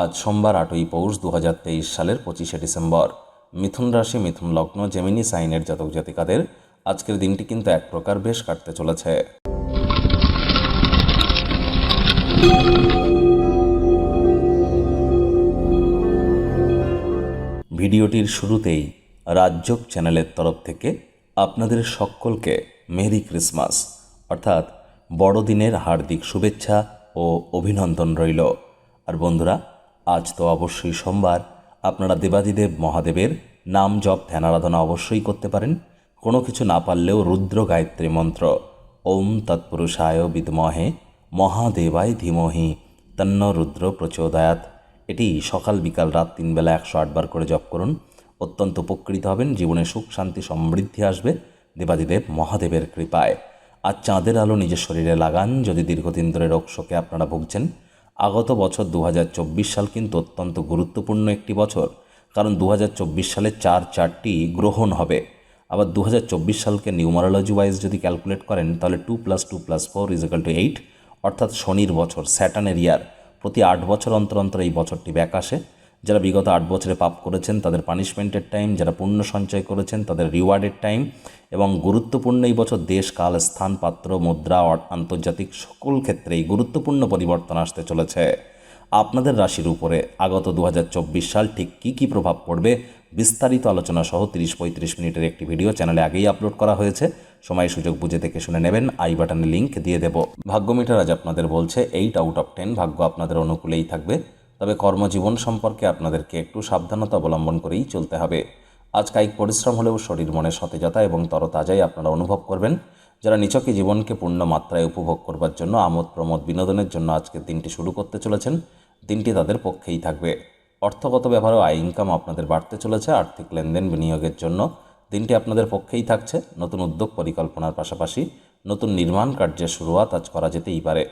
আজ সোমবার আটই পৌষ দু হাজার তেইশ সালের পঁচিশে ডিসেম্বর। মিথুন রাশি, মিথুন লগ্ন, জেমিনি সাইনের জাতক জাতিকাদের আজকের দিনটি কিন্তু এক প্রকার বেশ কাটতে চলেছে। ভিডিওটির শুরুতেই রাজ্যক চ্যানেলের তরফ থেকে আপনাদের সকলকে মেরি ক্রিসমাস, অর্থাৎ বড়দিনের হার্দিক শুভেচ্ছা ও অভিনন্দন রইল। আর বন্ধুরা আজ তো অবশ্যই সোমবার। আপনারা দেবাদিদেব মহাদেবের নাম জপ, ধ্যান আরাধনা অবশ্যই করতে পারেন। কোনো কিছু না পারলেও রুদ্র গায়ত্রী মন্ত্র, ওম তৎপুরুষায় বিদমহে মহাদেবায় ধীমহি তন্ন রুদ্র প্রচোদয়াত এটি সকাল বিকাল রাত তিন বেলা একশো আটবার করে জপ করুন। অত্যন্ত উপকৃত হবেন, জীবনে সুখ, শান্তি, সমৃদ্ধি আসবে দেবাদিদেব মহাদেবের কৃপায়। আর চাঁদের আলো নিজের শরীরে লাগান, যদি দীর্ঘদিন ধরে রোগ শোকে আপনারা ভুগছেন আগত বছর দু হাজার চব্বিশ সাল কিন্তু অত্যন্ত গুরুত্বপূর্ণ একটি বছর, কারণ দু হাজার চব্বিশ সালে চার চারটি গ্রহণ হবে। আবার দু হাজার চব্বিশ সালকে নিউমারোলজি ওয়াইজ যদি ক্যালকুলেট করেন, তাহলে two plus two plus four is equal to eight, অর্থাৎ শনির বছর স্যাটানের ইয়ার। প্রতি আট বছর অন্তর অন্তর এই বছরটি ব্যাক আসে। যারা বিগত আট বছরে পাপ করেছেন, তাদের পানিশমেন্টের টাইম যারা পুণ্য সঞ্চয় করেছেন, তাদের রিওয়ার্ডের টাইম এবং গুরুত্বপূর্ণ এই বছর দেশ, কাল, স্থান, পাত্র, মুদ্রা আন্তর্জাতিক সকল ক্ষেত্রেই গুরুত্বপূর্ণ পরিবর্তন আসতে চলেছে। আপনাদের রাশির উপরে আগত দু হাজার চব্বিশ সাল ঠিক কী কী প্রভাব পড়বে বিস্তারিত আলোচনা সহ তিরিশ পঁয়ত্রিশ মিনিটের একটি ভিডিও চ্যানেলে আগেই আপলোড করা হয়েছে। সময়, সুযোগ বুঝে দেখে শুনে নেবেন। আই বাটনে লিঙ্ক দিয়ে দেব। ভাগ্য মিটার আজ আপনাদের বলছে এইট আউট অফ টেন ভাগ্য আপনাদের অনুকূলেই থাকবে। তবে কর্মজীবন সম্পর্কে আপনাদেরকে একটু সাবধানতা অবলম্বন করেই চলতে হবে। আজ কায়িক পরিশ্রম হলেও শরীর মনে সতেজতা এবং তরতাজাই আপনারা অনুভব করবেন। যারা নিচকে জীবনকে পূর্ণ মাত্রায় উপভোগ করবার জন্য আমোদ প্রমোদ বিনোদনের জন্য আজকের দিনটি শুরু করতে চলেছেন, দিনটি তাদের পক্ষেই থাকবে। অর্থগত ব্যাপারেও আয় ইনকাম আপনাদের বাড়তে চলেছে, আর্থিক লেনদেন বিনিয়োগের জন্য দিনটি আপনাদের পক্ষেই থাকছে। নতুন উদ্যোগ পরিকল্পনার পাশাপাশি নতুন নির্মাণ কার্যের শুরুয়াত আজ করা যেতেই পারে।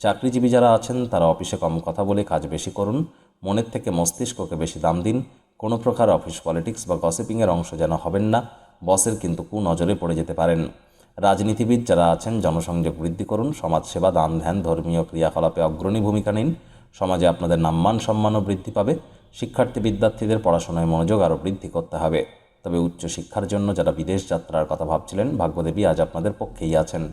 চাকরিজীবী যারা আছেন, তারা অফিসে কম কথা বলে কাজ বেশি করুন। মনের থেকে মস্তিষ্ককে বেশি দাম দিন। কোনো প্রকার অফিস পলিটিক্স বা গসিপিংয়ের অংশ যেন হবেন না। বসের কিন্তু কুনজরে পড়ে যেতে পারেন। রাজনীতিবিদ যারা আছেন, জনসংযোগ বৃদ্ধি করুন। সমাজসেবা, দান, ধ্যান, ধর্মীয় ক্রিয়াকলাপে অগ্রণী ভূমিকা নিন। সমাজে আপনাদের নাম্মান সম্মানও বৃদ্ধি পাবে। শিক্ষার্থী বিদ্যার্থীদের পড়াশোনায় মনোযোগ আরও বৃদ্ধি করতে হবে। তবে উচ্চ শিক্ষার জন্য যারা বিদেশ যাত্রার কথা ভাবছিলেন, ভাগ্যদেবী আজ আপনাদের পক্ষেই আছেন।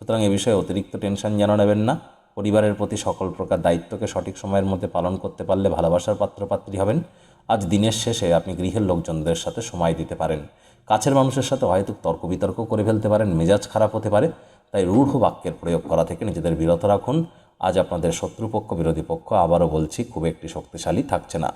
সুতরাং এ বিষয়ে অতিরিক্ত টেনশন যেন নেবেন না। পরিবারের প্রতি সকল প্রকার দায়িত্বকে সঠিক সময়ের মধ্যে পালন করতে পারলে ভালোবাসার পাত্রপাত্রী হবেন। আজ দিনের শেষে আপনি গৃহের লোকজনদের সাথে সময় দিতে পারেন। কাছের মানুষের সাথে হয়তো তর্ক বিতর্ক করে ফেলতে পারেন, মেজাজ খারাপ হতে পারে। তাই রূঢ় বাক্যের প্রয়োগ করা থেকে নিজেদের বিরত রাখুন। আজ আপনাদের শত্রুপক্ষ, বিরোধী পক্ষ, আবারও বলছি, খুব একটি শক্তিশালী থাকছে না।